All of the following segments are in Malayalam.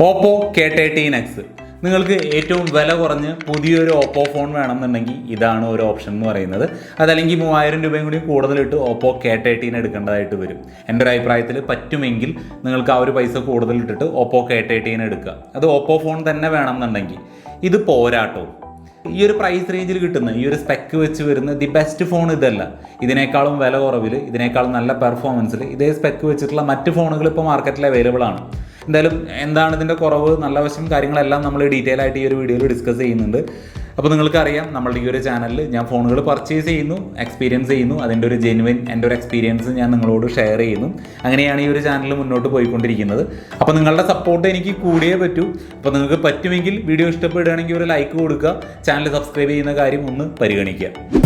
ഓപ്പോ കെ തേർട്ടീൻ എക്സ് നിങ്ങൾക്ക് ഏറ്റവും വില കുറഞ്ഞ് പുതിയൊരു ഓപ്പോ ഫോൺ വേണമെന്നുണ്ടെങ്കിൽ ഇതാണ് ഒരു ഓപ്ഷൻ എന്ന് പറയുന്നത്. അതല്ലെങ്കിൽ മൂവായിരം രൂപയും കൂടി കൂടുതലിട്ട് ഓപ്പോ കെ തേർട്ടീൻ എടുക്കേണ്ടതായിട്ട് വരും. എന്റെ ഒരു അഭിപ്രായത്തിൽ പറ്റുമെങ്കിൽ നിങ്ങൾക്ക് ആ ഒരു പൈസ കൂടുതലിട്ടിട്ട് ഓപ്പോ കെ തേർട്ടീൻ എടുക്കുക. അത് ഓപ്പോ ഫോൺ തന്നെ വേണമെന്നുണ്ടെങ്കിൽ. ഇത് പോരാട്ടോ. ഈ ഒരു പ്രൈസ് റേഞ്ചിൽ കിട്ടുന്ന ഈ ഒരു സ്പെക്ക് വെച്ച് വരുന്ന ദി ബെസ്റ്റ് ഫോൺ ഇതല്ല. ഇതിനേക്കാളും വില കുറവിൽ ഇതിനേക്കാളും നല്ല പെർഫോമൻസിൽ ഇതേ സ്പെക്ക് വെച്ചിട്ടുള്ള മറ്റ് ഫോണുകൾ ഇപ്പോൾ മാർക്കറ്റിൽ അവൈലബിൾ ആണ്. എന്തായാലും എന്താണ് ഇതിന്റെ കുറവ് നല്ല വശം കാര്യങ്ങളെല്ലാം നമ്മൾ ഡീറ്റെയിൽ ആയിട്ട് ഈ ഒരു വീഡിയോയിൽ ഡിസ്കസ് ചെയ്യുന്നുണ്ട്. അപ്പോൾ നിങ്ങൾക്കറിയാം നമ്മളുടെ ഈ ഒരു ചാനലിൽ ഞാൻ ഫോണുകൾ പർച്ചേസ് ചെയ്യുന്നു എക്സ്പീരിയൻസ് ചെയ്യുന്നു അതിന്റെ ഒരു ജെനുവിൻ എന്റെ ഒരു എക്സ്പീരിയൻസ് ഞാൻ നിങ്ങളോട് ഷെയർ ചെയ്യുന്നു. അങ്ങനെയാണ് ഈ ഒരു ചാനൽ മുന്നോട്ട് പോയിക്കൊണ്ടിരിക്കുന്നത്. അപ്പോൾ നിങ്ങളുടെ സപ്പോർട്ട് എനിക്ക് കൂടിയേ പറ്റൂ. അപ്പോൾ നിങ്ങൾക്ക് പറ്റുമെങ്കിൽ വീഡിയോ ഇഷ്ടപ്പെടുകയാണെങ്കിൽ ഒരു ലൈക്ക് കൊടുക്കുക ചാനൽ സബ്സ്ക്രൈബ് ചെയ്യുന്ന കാര്യം ഒന്ന് പരിഗണിക്കുക.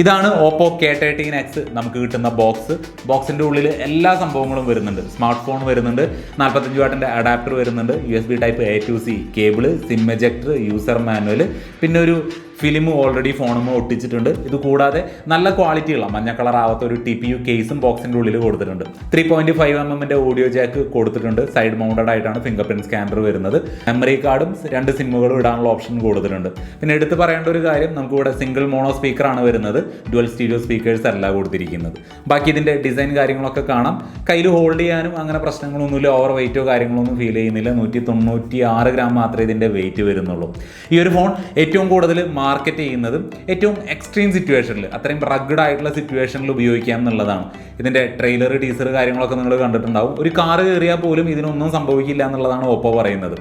ഇതാണ് ഓപ്പോ കെ തേർട്ടീൻ എക്സ് നമുക്ക് കിട്ടുന്ന ബോക്സ് ബോക്സിന്റെ ഉള്ളിൽ എല്ലാ സംഭവങ്ങളും വരുന്നുണ്ട്. സ്മാർട്ട് ഫോൺ വരുന്നുണ്ട്. നാൽപ്പത്തഞ്ച് വാട്ടിന്റെ അഡാപ്റ്റർ വരുന്നുണ്ട്. U S B type A to C cable SIM ejector user manual പിന്നെ ഒരു ഫിലിം ഓൾറെഡി ഫോണുമ്പോൾ ഒട്ടിച്ചിട്ടുണ്ട്. ഇത് കൂടാതെ നല്ല ക്വാളിറ്റിയുള്ള മഞ്ഞ കളർ ആവാത്ത ഒരു ടി പി യു കേസും ബോക്സിന്റെ ഉള്ളിൽ കൊടുത്തിട്ടുണ്ട്. ത്രീ പോയിന്റ് ഫൈവ് എം എമ്മിന്റെ ഓഡിയോ ജാക്ക് കൊടുത്തിട്ടുണ്ട്. സൈഡ് മൗണ്ടഡ് ആയിട്ടാണ് ഫിംഗർ പ്രിന്റ് സ്കാനർ വരുന്നത് മെമ്മറി കാർഡും രണ്ട് സിമ്മുകളും ഇടാനുള്ള ഓപ്ഷൻ കൊടുത്തിട്ടുണ്ട്. പിന്നെ എടുത്ത് പറയേണ്ട ഒരു കാര്യം നമുക്ക് ഇവിടെ സിംഗിൾ മോണോ സ്പീക്കർ ആണ് വരുന്നത്. ഡുവൽ സ്റ്റീരിയോ സ്പീക്കേഴ്സ് അല്ല കൊടുത്തിരിക്കുന്നത്. ബാക്കി ഇതിന്റെ ഡിസൈൻ കാര്യങ്ങളൊക്കെ കാണാം. കയ്യിൽ ഹോൾഡ് ചെയ്യാനും അങ്ങനെ പ്രശ്നങ്ങളൊന്നുമില്ല. ഓവർ വെയിറ്റോ കാര്യങ്ങളൊന്നും ഫീൽ ചെയ്യുന്നില്ല. നൂറ്റി തൊണ്ണൂറ്റി ആറ് ഗ്രാം മാത്രമേ ഇതിന്റെ വെയിറ്റ് വരുന്നുള്ളൂ. ഈ ഒരു ഫോൺ ഏറ്റവും കൂടുതൽ മാർക്കറ്റ് ചെയ്യുന്നതും ഏറ്റവും എക്സ്ട്രീം സിറ്റുവേഷനിൽ അത്രയും റഗ്ഡ് ആയിട്ടുള്ള സിറ്റുവേഷനിൽ ഉപയോഗിക്കാം എന്നുള്ളതാണ്. ഇതിന്റെ ട്രെയിലർ ടീസർ കാര്യങ്ങളൊക്കെ നിങ്ങൾ കണ്ടിട്ടുണ്ടാവും. ഒരു കാറ് കയറിയാൽ പോലും ഇതിനൊന്നും സംഭവിക്കില്ല എന്നുള്ളതാണ് ഓപ്പോ പറയുന്നത്.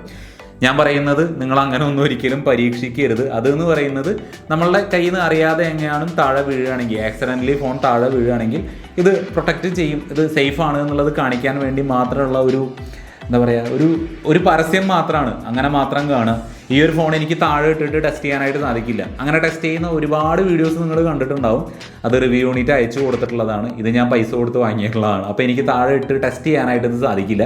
ഞാൻ പറയുന്നത് നിങ്ങൾ അങ്ങനെ ഒന്നും ഒരിക്കലും പരീക്ഷിക്കരുത്. അതെന്ന് പറയുന്നത് നമ്മളുടെ കയ്യിൽ നിന്ന് അറിയാതെ എങ്ങനെയാണ് താഴെ വീഴുകയാണെങ്കിൽ ആക്സിഡന്റലി ഫോൺ താഴെ വീഴുകയാണെങ്കിൽ ഇത് പ്രൊട്ടക്റ്റ് ചെയ്യും. ഇത് സേഫാണ് എന്നുള്ളത് കാണിക്കാൻ വേണ്ടി മാത്രമുള്ള ഒരു എന്താ പറയുക ഒരു ഒരു പരസ്യം മാത്രമാണ് അങ്ങനെ മാത്രം കാണുക. ഈ ഒരു ഫോൺ എനിക്ക് താഴെ ഇട്ടിട്ട് ടെസ്റ്റ് ചെയ്യാനായിട്ട് സാധിക്കില്ല. അങ്ങനെ ടെസ്റ്റ് ചെയ്യുന്ന ഒരുപാട് വീഡിയോസ് നിങ്ങൾ കണ്ടിട്ടുണ്ടാവും. അത് റിവ്യൂ യൂണിറ്റ് അയച്ചു കൊടുത്തിട്ടുള്ളതാണ്. ഇത് ഞാൻ പൈസ കൊടുത്ത് വാങ്ങിയിട്ടുള്ളതാണ്. അപ്പോൾ എനിക്ക് താഴെ ഇട്ട് ടെസ്റ്റ് ചെയ്യാനായിട്ട് ഇത് സാധിക്കില്ല.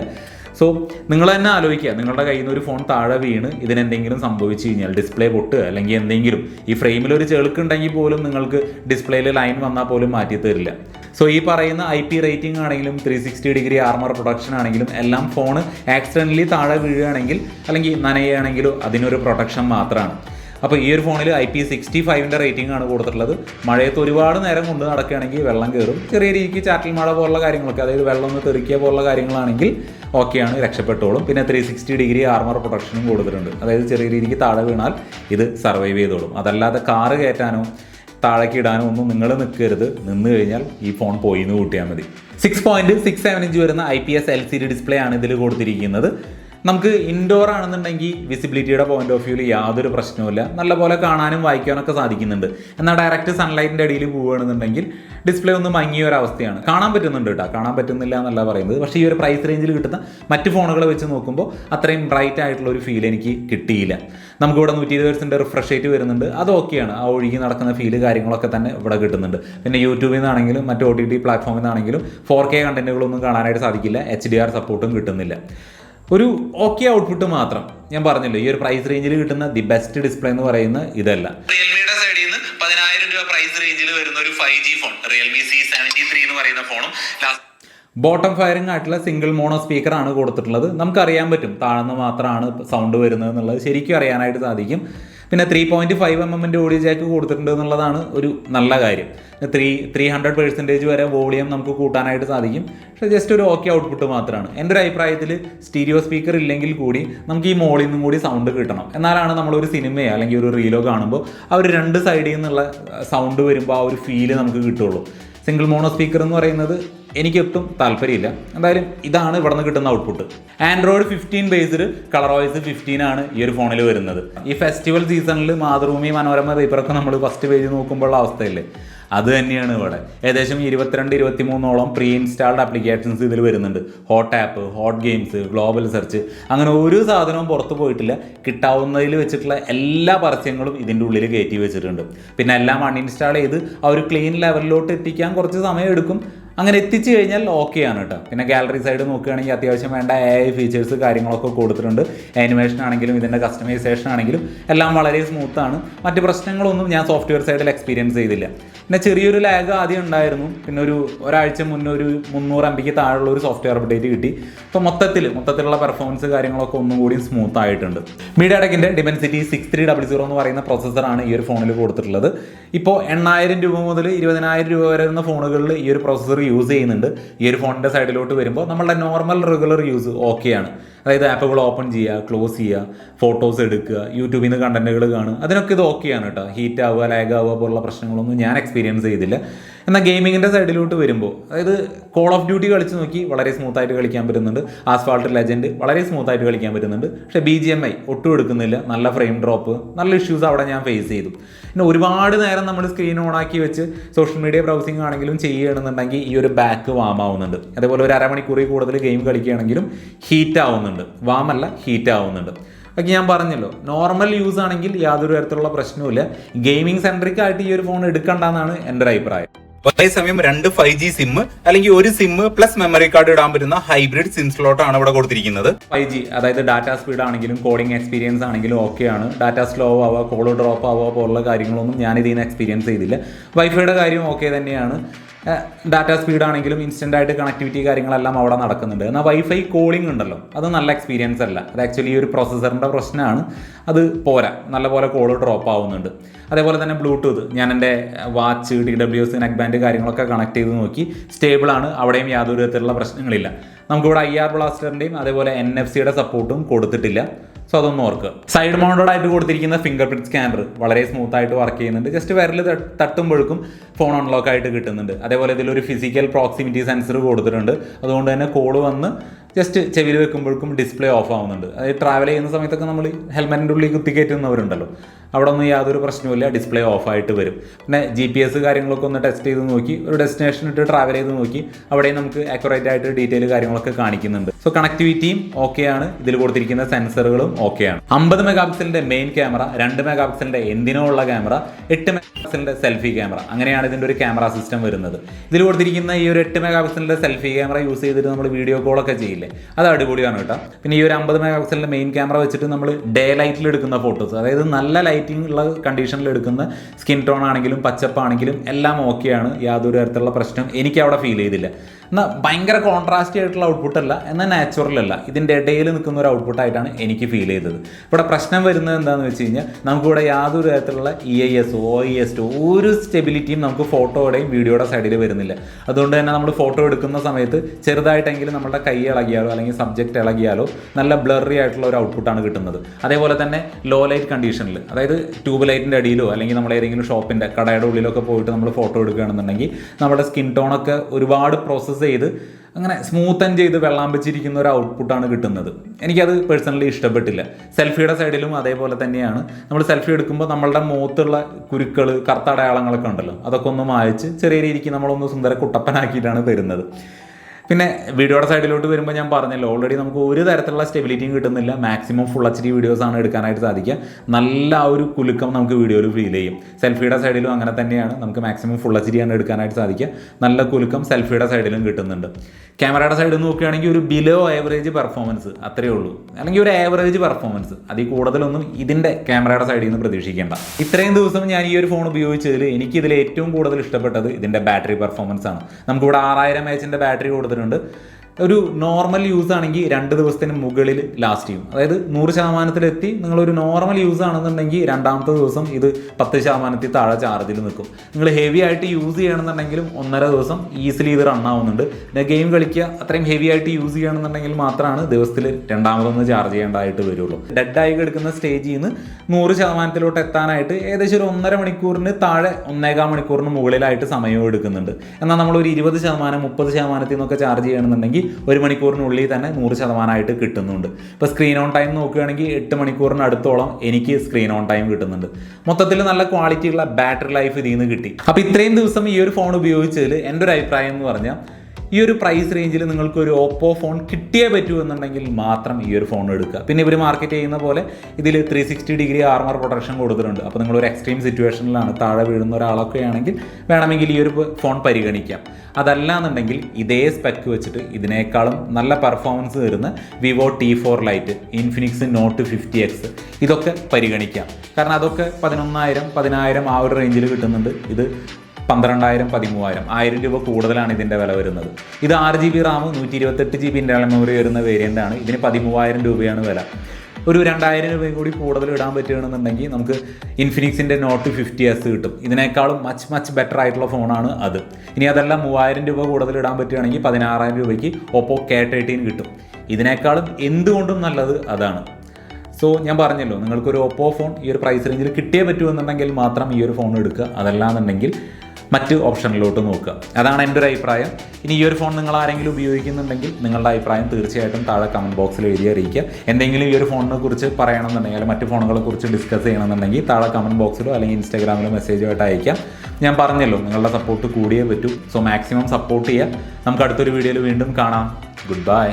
സോ നിങ്ങൾ തന്നെ ആലോചിക്കുക. നിങ്ങളുടെ കയ്യിൽ നിന്ന് ഒരു ഫോൺ താഴെ വീണ് ഇതിനെന്തെങ്കിലും സംഭവിച്ചു കഴിഞ്ഞാൽ ഡിസ്പ്ലേ പൊട്ടുക അല്ലെങ്കിൽ എന്തെങ്കിലും ഈ ഫ്രെയിമിൽ ഒരു ചെളുക്കുണ്ടെങ്കിൽ പോലും നിങ്ങൾക്ക് ഡിസ്പ്ലേയിൽ ലൈൻ വന്നാൽ പോലും മാറ്റി തരില്ല. സോ ഈ പറയുന്ന ഐ പി റേറ്റിംഗ് ആണെങ്കിലും three sixty degree armour protection ആണെങ്കിലും എല്ലാം ഫോൺ ആക്സിഡന്റലി താഴെ വീഴുകയാണെങ്കിൽ അല്ലെങ്കിൽ നനയുകയാണെങ്കിലോ അതിനൊരു പ്രൊട്ടക്ഷൻ മാത്രമാണ്. അപ്പോൾ ഈ ഒരു ഫോണിൽ ഐ പി സിക്സ്റ്റി ഫൈവിന്റെ റേറ്റിംഗ് ആണ് കൊടുത്തിട്ടുള്ളത്. മഴയത്ത് ഒരുപാട് നേരം കൊണ്ട് നടക്കുകയാണെങ്കിൽ വെള്ളം കയറും ചെറിയ രീതിക്ക് ചാറ്റൽ മഴ പോലുള്ള കാര്യങ്ങളൊക്കെ അതായത് വെള്ളം ഒന്ന് തെറിക്കുക പോലുള്ള കാര്യങ്ങളാണെങ്കിൽ ഓക്കെയാണ് രക്ഷപ്പെട്ടോളും. പിന്നെ ത്രീ സിക്സ്റ്റി ഡിഗ്രി ആർമർ പ്രൊട്ടക്ഷനും കൊടുത്തിട്ടുണ്ട്. അതായത് ചെറിയ രീതിക്ക് താഴെ വീണാൽ ഇത് സർവൈവ് ചെയ്തോളും. അതല്ലാതെ കാറ് കയറ്റാനോ താഴേക്ക് ഇടാനോ ഒന്നും നിങ്ങൾ നിൽക്കരുത്. നിന്ന് കഴിഞ്ഞാൽ ഈ ഫോൺ പോയി എന്ന് കൂട്ടിയാൽ മതി. Six point six seven inch വരുന്ന I P S L C D display ആണ് ഇതിൽ കൊടുത്തിരിക്കുന്നത്. നമുക്ക് ഇൻഡോർ ആണെന്നുണ്ടെങ്കിൽ വിസിബിലിറ്റിയുടെ പോയിന്റ് ഓഫ് വ്യൂവിൽ യാതൊരു പ്രശ്നവുമില്ല നല്ലപോലെ കാണാനും വായിക്കാനൊക്കെ സാധിക്കുന്നുണ്ട്. എന്നാൽ ഡയറക്റ്റ് സൺലൈറ്റിന്റെ അടിയിൽ പോവുകയാണെന്നുണ്ടെങ്കിൽ ഡിസ്പ്ലേ ഒന്ന് മങ്ങിയ ഒരു അവസ്ഥയാണ്. കാണാൻ പറ്റുന്നുണ്ട് കേട്ടോ. കാണാൻ പറ്റുന്നില്ല എന്നല്ല പറയുന്നത്. പക്ഷേ ഈ ഒരു പ്രൈസ് റേഞ്ചിൽ കിട്ടുന്ന മറ്റ് ഫോണുകളെ വെച്ച് നോക്കുമ്പോൾ അത്രയും ബ്രൈറ്റ് ആയിട്ടുള്ള ഒരു ഫീൽ എനിക്ക് കിട്ടിയില്ല. നമുക്കിവിടെ നൂറ്റി ഇരുപത് പെർസെന്റ് റിഫ്രഷ് റേറ്റ് വരുന്നുണ്ട്. അത് ഓക്കെയാണ് ആ ഒഴുകി നടക്കുന്ന ഫീൽ കാര്യങ്ങളൊക്കെ തന്നെ ഇവിടെ കിട്ടുന്നുണ്ട്. പിന്നെ യൂട്യൂബിൽ നിന്നാണെങ്കിലും മറ്റ് ഒ ടി ടി പ്ലാറ്റ്ഫോമിൽ നിന്നാണെങ്കിലും ഫോർ കെ കണ്ടന്റുകളൊന്നും കാണാനായിട്ട് സാധിക്കില്ല. എച്ച് ഡി ആർ സപ്പോർട്ടും കിട്ടുന്നില്ല. ഒരു ഓക്കെ ഔട്ട്പുട്ട് മാത്രം. ഞാൻ പറഞ്ഞല്ലോ ഈ ഒരു പ്രൈസ് റേഞ്ചിൽ കിട്ടുന്ന ദി ബെസ്റ്റ് ഡിസ്പ്ലേ എന്ന് പറയുന്ന ഇതല്ല. റിയൽമിയുടെ സൈഡിൽ നിന്ന് പതിനായിരം രൂപ പ്രൈസ് റേഞ്ചിൽ വരുന്ന ഒരു five G phone Realme C seventy three എന്ന് പറയുന്ന ഫോണും ബോട്ടം ഫയറിംഗ് ആയിട്ടുള്ള സിംഗിൾ മോണോ സ്പീക്കർ ആണ് കൊടുത്തിട്ടുള്ളത്. നമുക്ക് അറിയാൻ പറ്റും താഴ്ന്ന് മാത്രമാണ് സൗണ്ട് വരുന്നത് എന്നുള്ളത്. ശരിക്കും അറിയാനായിട്ട് സാധിക്കും. പിന്നെ ത്രീ പോയിന്റ് ഫൈവ് എം എമ്മിന്റെ ഓഡിയോ ജാക്ക് കൊടുത്തിട്ടുണ്ട് എന്നുള്ളതാണ് ഒരു നല്ല കാര്യം. ത്രീ ത്രീ ഹൺഡ്രഡ് പെർസെന്റേജ് വരെ വോളിയം നമുക്ക് കൂട്ടാനായിട്ട് സാധിക്കും. പക്ഷേ ജസ്റ്റ് ഒരു ഓക്കെ ഔട്ട്പുട്ട് മാത്രമാണ്. എന്റെ ഒരു അഭിപ്രായത്തിൽ സ്റ്റീരിയോ സ്പീക്കർ ഇല്ലെങ്കിൽ കൂടി നമുക്ക് ഈ മോളിൽ നിന്നും കൂടി സൗണ്ട് കിട്ടണം. എന്നാലാണ് നമ്മളൊരു സിനിമയോ അല്ലെങ്കിൽ ഒരു റീലോ കാണുമ്പോൾ ആ ഒരു രണ്ട് സൈഡിൽ നിന്നുള്ള സൗണ്ട് വരുമ്പോൾ ആ ഒരു ഫീൽ നമുക്ക് കിട്ടുള്ളൂ സിംഗിൾ മോണോ സ്പീക്കർ എന്ന് പറയുന്നത് എനിക്കൊട്ടും താല്പര്യമില്ല. എന്തായാലും ഇതാണ് ഇവിടെ നിന്ന് കിട്ടുന്ന output Android fifteen based colour OS fifteen ആണ് ഈ ഒരു ഫോണിൽ വരുന്നത്. ഈ ഫെസ്റ്റിവൽ സീസണിൽ മാതൃഭൂമി മനോരമ പേപ്പറൊക്കെ നമ്മൾ ഫസ്റ്റ് പേജ് നോക്കുമ്പോഴുള്ള അവസ്ഥയില്ലേ? അത് തന്നെയാണ് ഇവിടെ. ഏകദേശം ഇരുപത്തിരണ്ട് ഇരുപത്തി മൂന്നോളം പ്രീ ഇൻസ്റ്റാൾഡ് ആപ്ലിക്കേഷൻസ് ഇതിൽ വരുന്നുണ്ട്. Hot app hot games global search അങ്ങനെ ഒരു സാധനവും പുറത്തു പോയിട്ടില്ല. കിട്ടാവുന്നതിൽ വെച്ചിട്ടുള്ള എല്ലാ പരസ്യങ്ങളും ഇതിന്റെ ഉള്ളിൽ കയറ്റി വെച്ചിട്ടുണ്ട്. പിന്നെ എല്ലാം അൺഇൻസ്റ്റാൾ ചെയ്ത് ആ ഒരു ക്ലീൻ ലെവലിലോട്ട് എത്തിക്കാൻ കുറച്ച് സമയം എടുക്കും. അങ്ങനെ എത്തിച്ചു കഴിഞ്ഞാൽ ഓക്കെ ആണ് കേട്ടോ. പിന്നെ ഗാലറി സൈഡ് നോക്കുകയാണെങ്കിൽ അത്യാവശ്യം വേണ്ട എ ഐ ഫീച്ചേഴ്സ് കാര്യങ്ങളൊക്കെ കൊടുത്തിട്ടുണ്ട്. ആനിമേഷൻ ആണെങ്കിലും ഇതിന്റെ കസ്റ്റമൈസേഷൻ ആണെങ്കിലും എല്ലാം വളരെ സ്മൂത്താണ് മറ്റ് പ്രശ്നങ്ങളൊന്നും ഞാൻ സോഫ്റ്റ്വെയർ സൈഡിൽ എക്സ്പീരിയൻസ് ചെയ്തില്ല. പിന്നെ ചെറിയൊരു ലാഗ് ആദ്യം ഉണ്ടായിരുന്നു. പിന്നെ ഒരു ഒരാഴ്ച മുന്നേ ഒരു മുന്നൂറ് എം ബിക്ക് താഴെയുള്ള ഒരു സോഫ്റ്റ്വെയർ അപ്ഡേറ്റ് കിട്ടി. അപ്പോൾ മൊത്തത്തിൽ മൊത്തത്തിലുള്ള പെർഫോമൻസ് കാര്യങ്ങളൊക്കെ ഒന്നും കൂടി സ്മൂത്ത് ആയിട്ടുണ്ട്. Media ടെക്കിന്റെ Dimensity six three double zero എന്ന് പറയുന്ന പ്രോസസ്സറാണ് ഈ ഒരു ഫോണിൽ കൊടുത്തിട്ടുള്ളത്. ഇപ്പോൾ എണ്ണായിരം രൂപ മുതൽ ഇരുപതിനായിരം രൂപ വരെ വരുന്ന ഫോണുകളിൽ ഈ ഒരു പ്രോസസ്സർ യൂസ് ചെയ്യുന്നുണ്ട്. ഈ ഒരു ഫോണിന്റെ സൈഡിലോട്ട് വരുമ്പോൾ നമ്മളുടെ നോർമൽ റെഗുലർ യൂസ് ഓക്കെയാണ് അതായത് ആപ്പുകൾ ഓപ്പൺ ചെയ്യുക ക്ലോസ് ചെയ്യുക ഫോട്ടോസ് എടുക്കുക യൂട്യൂബിൽ നിന്ന് കണ്ടന്റുകൾ കാണുക അതിനൊക്കെ ഇത് ഓക്കെയാണ് കേട്ടോ ഹീറ്റ് ആവുക ലാഗ് ആവുക പോലുള്ള പ്രശ്നങ്ങളൊന്നും ഞാൻ എക്സ്പീരിയൻസ് ചെയ്തില്ല. എന്നാൽ ഗെയിമിങ്ങിന്റെ സൈഡിലോട്ട് വരുമ്പോൾ അതായത് കോൾ ഓഫ് ഡ്യൂട്ടി കളിച്ച് നോക്കി വളരെ സ്മൂത്ത് ആയിട്ട് കളിക്കാൻ പറ്റുന്നുണ്ട്. ആസ്ഫാൾട്ട് ലെജൻഡ് വളരെ സ്മൂത്ത് ആയിട്ട് കളിക്കാൻ പറ്റുന്നുണ്ട്. പക്ഷേ ബി ജി എം ഐ ഒട്ടും എടുക്കുന്നില്ല. നല്ല ഫ്രെയിം ഡ്രോപ്പ് നല്ല ഇഷ്യൂസ് അവിടെ ഞാൻ ഫേസ് ചെയ്തു. പിന്നെ ഒരുപാട് നേരം നമ്മൾ സ്ക്രീൻ ഓൺ ആക്കി വെച്ച് സോഷ്യൽ മീഡിയ ബ്രൗസിംഗ് ആണെങ്കിലും ചെയ്യുകയാണെന്നുണ്ടെങ്കിൽ ഈ ഒരു ബാക്ക് വാം ആവുന്നുണ്ട്. അതേപോലെ ഒരു അരമണിക്കൂറിൽ കൂടുതൽ ഗെയിം കളിക്കുകയാണെങ്കിലും ഹീറ്റ് ആവുന്നുണ്ട്. വാമല്ല ഹീറ്റ് ആവുന്നുണ്ട്. ഒക്കെ ഞാൻ പറഞ്ഞല്ലോ. നോർമൽ യൂസ് ആണെങ്കിൽ യാതൊരു തരത്തിലുള്ള പ്രശ്നവുമില്ല. ഗെയിമിംഗ് സെൻട്രിക് ആയിട്ട് ഈ ഒരു ഫോൺ എടുക്കണ്ടെന്നാണ് എന്റെ ഒരു അഭിപ്രായം. അതേസമയം രണ്ട് ഫൈവ് ജി സിം അല്ലെങ്കിൽ ഒരു സിം പ്ലസ് മെമ്മറി കാർഡ് ഇടാൻ പറ്റുന്ന ഹൈബ്രിഡ് സിം സ്ലോട്ട് ആണ് ഇവിടെ കൊടുത്തിരിക്കുന്നത്. ഫൈവ് ജി അതായത് ഡാറ്റ സ്പീഡ് ആണെങ്കിലും കോളിംഗ് എക്സ്പീരിയൻസ് ആണെങ്കിലും ഓക്കെയാണ് ഡാറ്റ സ്ലോ ആവുക കോൾ ഡ്രോപ്പ് ആവുക പോലുള്ള കാര്യങ്ങളൊന്നും ഞാൻ ഇതിൽ നിന്ന് എക്സ്പീരിയൻസ് ചെയ്തില്ല. വൈഫൈയുടെ കാര്യം ഓക്കെ തന്നെയാണ്. ഡാറ്റ സ്പീഡ് ആണെങ്കിലും ഇൻസ്റ്റന്റ് ആയിട്ട് കണക്ടിവിറ്റി കാര്യങ്ങളെല്ലാം അവിടെ നടക്കുന്നുണ്ട്. എന്നാൽ വൈഫൈ കോളിംഗ് ഉണ്ടല്ലോ. അത് നല്ല എക്സ്പീരിയൻസ് അല്ല. അത് ആക്ച്വലി ഈ ഒരു പ്രോസസ്സറിന്റെ പ്രശ്നമാണ് അത് പോരാ. നല്ലപോലെ കോൾ ഡ്രോപ്പ് ആവുന്നുണ്ട്. അതേപോലെ തന്നെ ബ്ലൂടൂത്ത് ഞാൻ എന്റെ watch D W S neckband കാര്യങ്ങളൊക്കെ കണക്ട് ചെയ്ത് നോക്കി. സ്റ്റേബിളാണ് അവിടെയും യാതൊരു വിധത്തിലുള്ള പ്രശ്നങ്ങളില്ല. നമുക്കിവിടെ ഐ ആർ ബ്ലാസ്റ്ററിന്റെയും അതേപോലെ എൻ എഫ് സിയുടെ സപ്പോർട്ടും കൊടുത്തിട്ടില്ല. സോ അതൊന്ന് ഓർക്കുക. സൈഡ് മൗണ്ടഡ് ആയിട്ട് കൊടുത്തിരിക്കുന്ന ഫിംഗർ പ്രിന്റ് സ്കാനർ വളരെ സ്മൂത്ത് ആയിട്ട് വർക്ക് ചെയ്യുന്നുണ്ട്. ജസ്റ്റ് വിരൽ തട്ടുമ്പോഴേക്കും ഫോൺ അൺലോക്ക് ആയിട്ട് കിട്ടുന്നുണ്ട്. അതേപോലെ ഇതിലൊരു ഫിസിക്കൽ പ്രോക്സിമിറ്റി സെൻസർ കൊടുത്തിട്ടുണ്ട്. അതുകൊണ്ട് തന്നെ കോൾ വന്ന് ജസ്റ്റ് ചെവിയിൽ വെക്കുമ്പോഴേക്കും ഡിസ്പ്ലേ ഓഫ് ആവുന്നുണ്ട്. അതായത് ട്രാവൽ ചെയ്യുന്ന സമയത്തൊക്കെ നമ്മൾ ഹെൽമെറ്റിന്റെ ഉള്ളിൽ കുത്തിക്കയറ്റുന്നവരുണ്ടല്ലോ അവിടെ ഒന്നും യാതൊരു പ്രശ്നവുമില്ല ഡിസ്പ്ലേ ഓഫ് ആയിട്ട് വരും. പിന്നെ ജി പി എസ് കാര്യങ്ങളൊക്കെ ഒന്ന് ടെസ്റ്റ് ചെയ്ത് നോക്കി ഒരു ഡെസ്റ്റിനേഷൻ ഇട്ട് ട്രാവൽ ചെയ്ത് നോക്കി അവിടെയും നമുക്ക് അക്യുറേറ്റ് ആയിട്ട് ഡീറ്റെയിൽ കാര്യങ്ങളൊക്കെ കാണിക്കുന്നുണ്ട്. സോ കണക്ടിവിറ്റിയും ഓക്കെയാണ് ഇതിൽ കൊടുത്തിരിക്കുന്ന സെൻസറുകളും ഓക്കെയാണ് അമ്പത് മെഗാ പിക്സലിന്റെ മെയിൻ ക്യാമറ രണ്ട് മെഗാ പിക്സലിന്റെ എന്തിനോ ഉള്ള ക്യാമറ എട്ട് മെഗാ പിക്സലിന്റെ സെൽഫി ക്യാമറ അങ്ങനെയാണ് ഇതിന്റെ ഒരു ക്യാമറ സിസ്റ്റം വരുന്നത്. ഇതിൽ കൊടുത്തിരിക്കുന്ന ഈ ഒരു എട്ട് മെഗാ പിക്സലിന്റെ സെൽഫി ക്യാമറ യൂസ് ചെയ്തിട്ട് നമ്മൾ വീഡിയോ കോളൊക്കെ ചെയ്യില്ലേ? അത് അടിപൊളിയാണ് കേട്ടോ. പിന്നെ ഈ ഒരു അമ്പത് മെഗാ പിക്സലിന്റെ മെയിൻ ക്യാമറ വെച്ചിട്ട് നമ്മൾ ഡേ ലൈറ്റിൽ എടുക്കുന്ന ഫോട്ടോസ് അതായത് നല്ല ലൈറ്റിംഗ് ഉള്ള കണ്ടീഷനിൽ എടുക്കുന്ന സ്കിൻ ടോൺ ആണെങ്കിലും പച്ചപ്പാണെങ്കിലും എല്ലാം ഓക്കെയാണ് യാതൊരു തരത്തിലുള്ള പ്രശ്നം എനിക്ക് അവിടെ ഫീൽ ചെയ്തില്ല. എന്നാൽ ഭയങ്കര കോൺട്രാസ്റ്റ് ആയിട്ടുള്ള ഔട്ട്പുട്ട് അല്ല എന്നാൽ നാച്ചുറൽ അല്ല. ഇതിന്റെ ഇടയിൽ നിൽക്കുന്ന ഒരു ഔട്ട്പുട്ട് ആയിട്ടാണ് എനിക്ക് ഫീൽ ചെയ്തത്. ഇവിടെ പ്രശ്നം വരുന്നത് എന്താണെന്ന് വെച്ച് കഴിഞ്ഞാൽ നമുക്കിവിടെ യാതൊരു തരത്തിലുള്ള E I S O E S ഒരു സ്റ്റെബിലിറ്റിയും നമുക്ക് ഫോട്ടോയുടെയും വീഡിയോയുടെ സൈഡിൽ വരുന്നില്ല. അതുകൊണ്ട് തന്നെ നമ്മൾ ഫോട്ടോ എടുക്കുന്ന സമയത്ത് ചെറുതായിട്ടെങ്കിലും നമ്മുടെ കൈ ഇളകിയാലോ അല്ലെങ്കിൽ സബ്ജക്റ്റ് ഇളകിയാലോ നല്ല ബ്ലറി ആയിട്ടുള്ള ഒരു ഔട്ട്പുട്ടാണ് കിട്ടുന്നത്. അതേപോലെ തന്നെ ലോ ലൈറ്റ് കണ്ടീഷനിൽ അതായത് ട്യൂബ് ലൈറ്റിന്റെ അടിയിലോ അല്ലെങ്കിൽ നമ്മൾ ഏതെങ്കിലും ഷോപ്പിന്റെ കടയുടെ ഉള്ളിലൊക്കെ പോയിട്ട് നമ്മൾ ഫോട്ടോ എടുക്കുകയാണെന്നുണ്ടെങ്കിൽ നമ്മുടെ സ്കിൻ ടോണൊക്കെ ഒരുപാട് പ്രോസസ്സ് ചെയ്ത് അങ്ങനെ സ്മൂത്തൻ ചെയ്ത് വെള്ളം വെച്ചിരിക്കുന്ന ഒരു ഔട്ട്പുട്ടാണ് കിട്ടുന്നത്. എനിക്കത് പേഴ്സണലി ഇഷ്ടപ്പെട്ടില്ല. സെൽഫിയുടെ സൈഡിലും അതേപോലെ തന്നെയാണ്. നമ്മൾ സെൽഫി എടുക്കുമ്പോൾ നമ്മളുടെ മുഖത്തുള്ള കുരുക്കൾ കറുത്ത അടയാളങ്ങളൊക്കെ ഉണ്ടല്ലോ അതൊക്കെ ഒന്ന് മായച്ച് ചെറിയ രീതിക്ക് നമ്മളൊന്ന് സുന്ദര കുട്ടപ്പനാക്കിയിട്ടാണ് തരുന്നത്. പിന്നെ വീഡിയോയുടെ സൈഡിലോട്ട് വരുമ്പോൾ ഞാൻ പറഞ്ഞല്ലോ ഓൾറെഡി നമുക്ക് ഒരു തരത്തിലുള്ള സ്റ്റെബിലിറ്റിയും കിട്ടുന്നില്ല. Maximum full H D videos ആണ് എടുക്കാനായിട്ട് സാധിക്കുക. നല്ല ആ ഒരു കുലുക്കം നമുക്ക് വീഡിയോയിൽ ഫീൽ ചെയ്യും. സെൽഫിയുടെ സൈഡിലും അങ്ങനെ തന്നെയാണ്. നമുക്ക് മാക്സിമം ഫുൾ എച്ച് ഡി ആണ് എടുക്കാനായിട്ട് സാധിക്കുക. നല്ല കുലുക്കം സെൽഫിയുടെ സൈഡിലും കിട്ടുന്നുണ്ട്. ക്യാമറയുടെ സൈഡിൽ നോക്കുകയാണെങ്കിൽ ഒരു ബിലോ ആവറേജ് പെർഫോമൻസ് അത്രയേ ഉള്ളൂ. അല്ലെങ്കിൽ ഒരു ആവറേജ് പെർഫോമൻസ് അതിൽ കൂടുതലൊന്നും ഇതിന്റെ ക്യാമറയുടെ സൈഡിൽ നിന്ന് പ്രതീക്ഷിക്കേണ്ട. ഇത്രയും ദിവസം ഞാൻ ഈ ഒരു ഫോൺ ഉപയോഗിച്ചതിൽ എനിക്കിതിൽ ഏറ്റവും കൂടുതൽ ഇഷ്ടപ്പെട്ടത് ഇതിന്റെ ബാറ്ററി പെർഫോമൻസ് ആണ്. നമുക്കിവിടെ ആറായിരം എച്ചിന്റെ ബാറ്ററി കൊടുത്തിട്ടുണ്ട്. പറഞ്ഞിട്ടുണ്ട് ഒരു നോർമൽ യൂസ് ആണെങ്കിൽ രണ്ട് ദിവസത്തിന് മുകളിൽ ലാസ്റ്റ് ചെയ്യും. അതായത് നൂറ് ശതമാനത്തിലെത്തി നിങ്ങളൊരു നോർമൽ യൂസ് ആണെന്നുണ്ടെങ്കിൽ രണ്ടാമത്തെ ദിവസം ഇത് പത്ത് ശതമാനത്തിൽ താഴെ ചാർജിൽ നിൽക്കും. നിങ്ങൾ ഹെവി ആയിട്ട് യൂസ് ചെയ്യണമെന്നുണ്ടെങ്കിലും ഒന്നര ദിവസം ഈസിലി ഇത് റൺ ആവുന്നുണ്ട്. പിന്നെ ഗെയിം കളിക്കുക അത്രയും ഹെവി ആയിട്ട് യൂസ് ചെയ്യണമെന്നുണ്ടെങ്കിൽ മാത്രമാണ് ദിവസത്തിൽ രണ്ടാമതൊന്ന് ചാർജ് ചെയ്യേണ്ടതായിട്ട് വരുള്ളൂ. ഡെഡായി കിടക്കുന്ന സ്റ്റേജിൽ നിന്ന് നൂറ് ശതമാനത്തിലോട്ട് എത്താനായിട്ട് ഏകദേശം ഒരു ഒന്നര മണിക്കൂറിന് താഴെ ഒന്നേകാൽ മണിക്കൂറിന് മുകളിലായിട്ട് സമയം എടുക്കുന്നുണ്ട്. എന്നാൽ നമ്മൾ ഒരു ഇരുപത് ശതമാനം മുപ്പത് ശതമാനത്തിൽ നിന്നൊക്കെ ചാർജ് ചെയ്യണമെന്നുണ്ടെങ്കിൽ ഒരു മണിക്കൂറിനുള്ളിൽ തന്നെ നൂറ് ശതമാനമായിട്ട് കിട്ടുന്നുണ്ട്. ഇപ്പോൾ സ്ക്രീൻ ഓൺ ടൈം നോക്കുകയാണെങ്കിൽ എട്ട് മണിക്കൂറിന് അടുത്തോളം എനിക്ക് സ്ക്രീൻ ഓൺ ടൈം കിട്ടുന്നുണ്ട്. മൊത്തത്തിൽ നല്ല ക്വാളിറ്റിയുള്ള ബാറ്ററി ലൈഫ് ഇതിൽ നിന്ന് കിട്ടി. അപ്പോൾ ഇത്രയും ദിവസം ഈ ഒരു ഫോൺ ഉപയോഗിച്ചതിൽ എന്റെ ഒരു അഭിപ്രായം എന്ന് പറഞ്ഞാൽ ഈ ഒരു പ്രൈസ് റേഞ്ചിൽ നിങ്ങൾക്ക് ഒരു ഓപ്പോ ഫോൺ കിട്ടിയേ പറ്റൂ എന്നുണ്ടെങ്കിൽ മാത്രം ഈ ഒരു ഫോൺ എടുക്കുക. പിന്നെ ഇവർ മാർക്കറ്റ് ചെയ്യുന്ന പോലെ ഇതിൽ three sixty degree armour protection കൊടുത്തിട്ടുണ്ട്. അപ്പോൾ നിങ്ങൾ ഒരു എക്സ്ട്രീം സിറ്റുവേഷനിലാണ് താഴെ വീഴുന്ന ഒരാളൊക്കെ ആണെങ്കിൽ വേണമെങ്കിൽ ഈ ഒരു ഫോൺ പരിഗണിക്കാം. അതല്ല എന്നുണ്ടെങ്കിൽ ഇതേ സ്പെക്ക് വെച്ചിട്ട് ഇതിനേക്കാളും നല്ല പെർഫോമൻസ് തരുന്ന Vivo T four lite Infinix Note fifty X ഇതൊക്കെ പരിഗണിക്കാം. കാരണം അതൊക്കെ പതിനൊന്നായിരം പതിനായിരം ആ ഒരു റേഞ്ചിൽ കിട്ടുന്നുണ്ട്. ഇത് പന്ത്രണ്ടായിരം പതിമൂവായിരം ആയിരം രൂപ കൂടുതലാണ് ഇതിന്റെ വില വരുന്നത്. ഇത് ആറ് ജി ബി റാം നൂറ്റി ഇരുപത്തെട്ട് ജി ബി ഇന്റർണൽ മെമ്മറി വരുന്ന വേരിയന്റ് ആണ്. ഇതിന് പതിമൂവായിരം രൂപയാണ് വില. ഒരു രണ്ടായിരം രൂപയും കൂടി കൂടുതൽ ഇടാൻ പറ്റുകയാണെന്നുണ്ടെങ്കിൽ നമുക്ക് ഇൻഫിനിക്സിന്റെ നോട്ട് ഫിഫ്റ്റി എസ് കിട്ടും. ഇതിനേക്കാളും മച്ച് മച്ച് ബെറ്റർ ആയിട്ടുള്ള ഫോണാണ് അത്. ഇനി അതെല്ലാം മൂവായിരം രൂപ കൂടുതൽ ഇടാൻ പറ്റുകയാണെങ്കിൽ പതിനാറായിരം രൂപയ്ക്ക് ഒപ്പോ കെ തേർട്ടീൻ കിട്ടും. ഇതിനേക്കാളും എന്തുകൊണ്ടും നല്ലത് അതാണ്. സോ ഞാൻ പറഞ്ഞല്ലോ നിങ്ങൾക്കൊരു ഒപ്പോ ഫോൺ ഈ ഒരു പ്രൈസ് റേഞ്ചിൽ കിട്ടിയേ പറ്റുമെന്നുണ്ടെങ്കിൽ മാത്രം ഈ ഒരു ഫോൺ എടുക്കുക. അതല്ലാന്നുണ്ടെങ്കിൽ മറ്റ് ഓപ്ഷനിലോട്ട് നോക്കുക. അതാണ് എന്റെ ഒരു അഭിപ്രായം. ഇനി ഈ ഒരു ഫോൺ നിങ്ങൾ ആരെങ്കിലും ഉപയോഗിക്കുന്നുണ്ടെങ്കിൽ നിങ്ങളുടെ അഭിപ്രായം തീർച്ചയായിട്ടും താഴെ കമന്റ് ബോക്സിൽ എഴുതി അറിയിക്കുക. എന്തെങ്കിലും ഈ ഒരു ഫോണിനെ കുറിച്ച് പറയണമെന്നുണ്ടെങ്കിൽ അല്ലെങ്കിൽ മറ്റ് ഫോണുകളെ കുറിച്ച് ഡിസ്കസ് ചെയ്യണമെന്നുണ്ടെങ്കിൽ താഴെ കമന്റ് ബോക്സിലോ അല്ലെങ്കിൽ ഇൻസ്റ്റാഗ്രാമിലോ മെസ്സേജോ ആയിട്ട് അയക്കാം ഞാൻ പറഞ്ഞല്ലോ നിങ്ങളുടെ സപ്പോർട്ട് കൂടിയേ പറ്റൂ. സോ മാക്സിമം സപ്പോർട്ട് ചെയ്യുക. നമുക്ക് അടുത്തൊരു വീഡിയോയിൽ വീണ്ടും കാണാം. Good bye